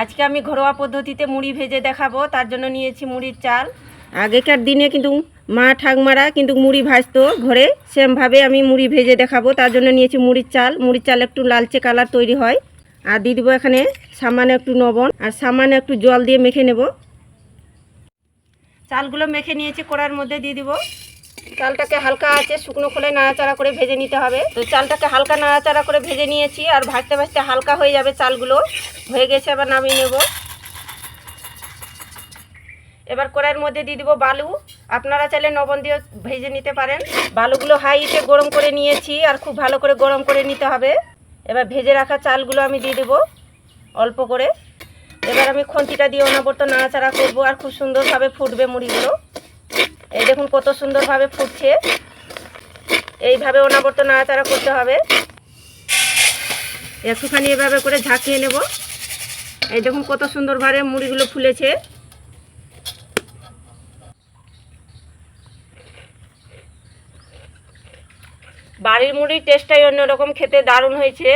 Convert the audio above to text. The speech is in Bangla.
আজকে আমি ঘরোয়া পদ্ধতিতে মুড়ি ভেজে দেখাবো তার জন্য নিয়েছি মুড়ির চাল। আগেকার দিনে কিন্তু মা ঠাকমারা কিন্তু মুড়ি ভাজতো ঘরে সেমভাবে আমি মুড়ি ভেজে দেখাবো তার জন্য নিয়েছি মুড়ির চাল। মুড়ির চাল একটু লালচে কালার তৈরি হয়। আর দিয়ে দেবো এখানে সামান্য একটু লবণ আর সামান্য একটু জল দিয়ে মেখে নেব। চালগুলো মেখে নিয়েছি কড়ার মধ্যে দিয়ে দিব। চালটাকে হালকা আছে, শুকনো খোলে নাড়াচাড়া করে ভেজে নিতে হবে। তো চালটাকে হালকা নাড়াচাড়া করে ভেজে নিয়েছি, আর ভাজতে ভাজতে হালকা হয়ে যাবে চালগুলো। হয়ে গেছে আবার নামিয়ে নেব। এবার কড়াইয়ের মধ্যে দিয়ে দিব বালু। আপনারা চাইলে নবন দিয়ে ভেজে নিতে পারেন। বালুগুলো হাইতে গরম করে নিয়েছি, আর খুব ভালো করে গরম করে নিতে হবে। এবার ভেজে রাখা চালগুলো আমি দিয়ে দেবো অল্প করে। এবার আমি খন্তিটা দিয়ে অনাবর্ত নাড়াচাড়া করব, আর খুব সুন্দরভাবে ফুটবে মুড়িগুলো। এই দেখুন কত সুন্দরভাবে ফুটছে। এইভাবে অনাবর্ত নাড়াচাড়া করতে হবে। একটুখানি এভাবে করে ঝাঁকিয়ে নেব। এই দেখুন কত সুন্দরভাবে মুড়িগুলো ফুলেছে। বাড়ির মুড়ির টেস্টটাই অন্যরকম, খেতে দারুণ হয়েছে।